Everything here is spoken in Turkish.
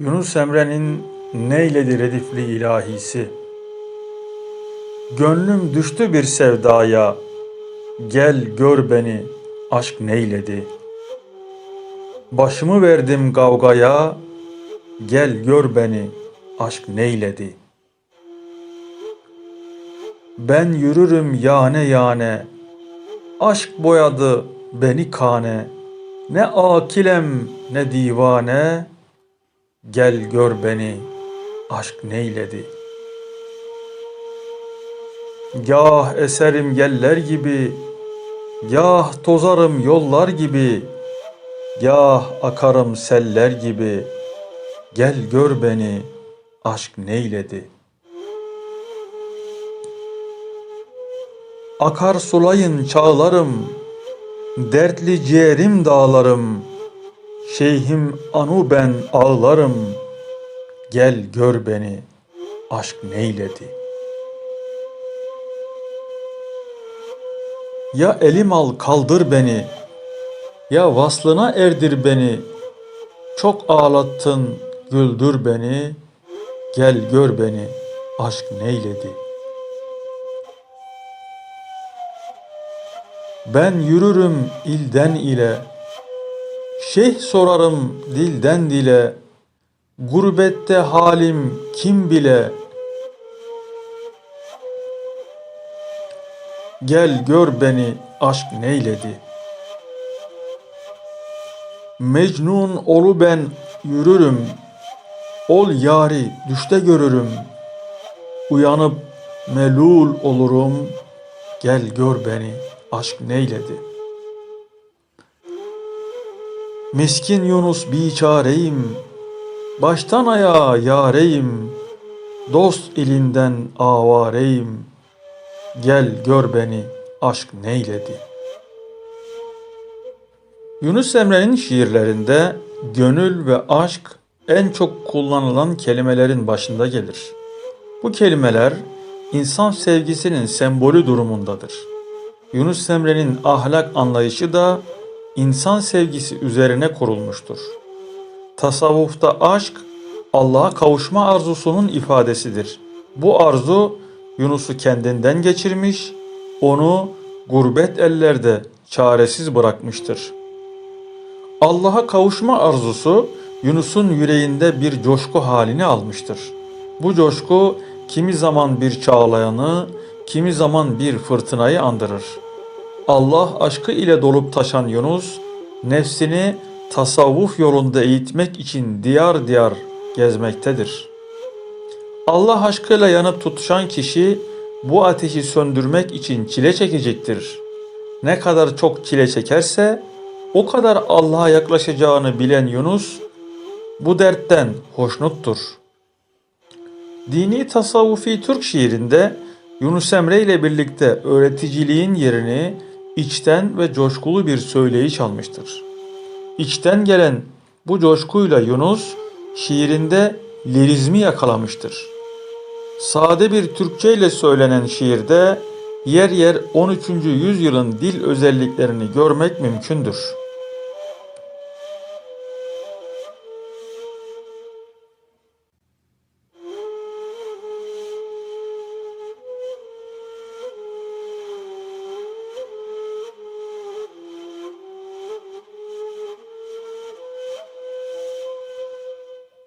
Yunus Emre'nin neyledi redifli ilahisi? Gönlüm düştü bir sevdaya, gel gör beni aşk neyledi? Başımı verdim kavgaya, gel gör beni aşk neyledi? Ben yürürüm yane yane, aşk boyadı beni kane, ne akilem ne divane, Gel gör beni aşk neyledi. Gah eserim yeller gibi, Gah tozarım yollar gibi, Gah akarım seller gibi, Gel gör beni aşk neyledi. Akar sulayın çağlarım, Dertli ciğerim dağlarım, Şeyhim anu ben ağlarım, gel gör beni aşk neyledi. Ya elim al kaldır beni, ya vaslına erdir beni, çok ağlattın güldür beni, gel gör beni aşk neyledi. Ben yürürüm ilden ile, Şeyh sorarım dilden dile, gurbette halim kim bile. Gel gör beni aşk neyledi. Mecnun olu ben yürürüm, ol yari düşte görürüm. Uyanıp melul olurum, gel gör beni aşk neyledi.'' Miskin Yunus biçareyim, baştan ayağa yareyim, dost ilinden avareyim, gel gör beni aşk neyledi. Yunus Emre'nin şiirlerinde gönül ve aşk en çok kullanılan kelimelerin başında gelir. Bu kelimeler insan sevgisinin sembolü durumundadır. Yunus Emre'nin ahlak anlayışı da insan sevgisi üzerine kurulmuştur. Tasavvufta aşk Allah'a kavuşma arzusunun ifadesidir. Bu arzu Yunus'u kendinden geçirmiş, onu gurbet ellerde çaresiz bırakmıştır. Allah'a kavuşma arzusu Yunus'un yüreğinde bir coşku halini almıştır. Bu coşku kimi zaman bir çağlayanı, kimi zaman bir fırtınayı andırır.'' Allah aşkı ile dolup taşan Yunus, nefsini tasavvuf yolunda eğitmek için diyar diyar gezmektedir. Allah aşkıyla yanıp tutuşan kişi bu ateşi söndürmek için çile çekecektir. Ne kadar çok çile çekerse o kadar Allah'a yaklaşacağını bilen Yunus bu dertten hoşnuttur. Dini tasavvufi Türk şiirinde Yunus Emre ile birlikte öğreticiliğin yerini içten ve coşkulu bir söyleyiş almıştır. İçten gelen bu coşkuyla Yunus şiirinde lirizmi yakalamıştır. Sade bir Türkçe ile söylenen şiirde yer yer 13. yüzyılın dil özelliklerini görmek mümkündür.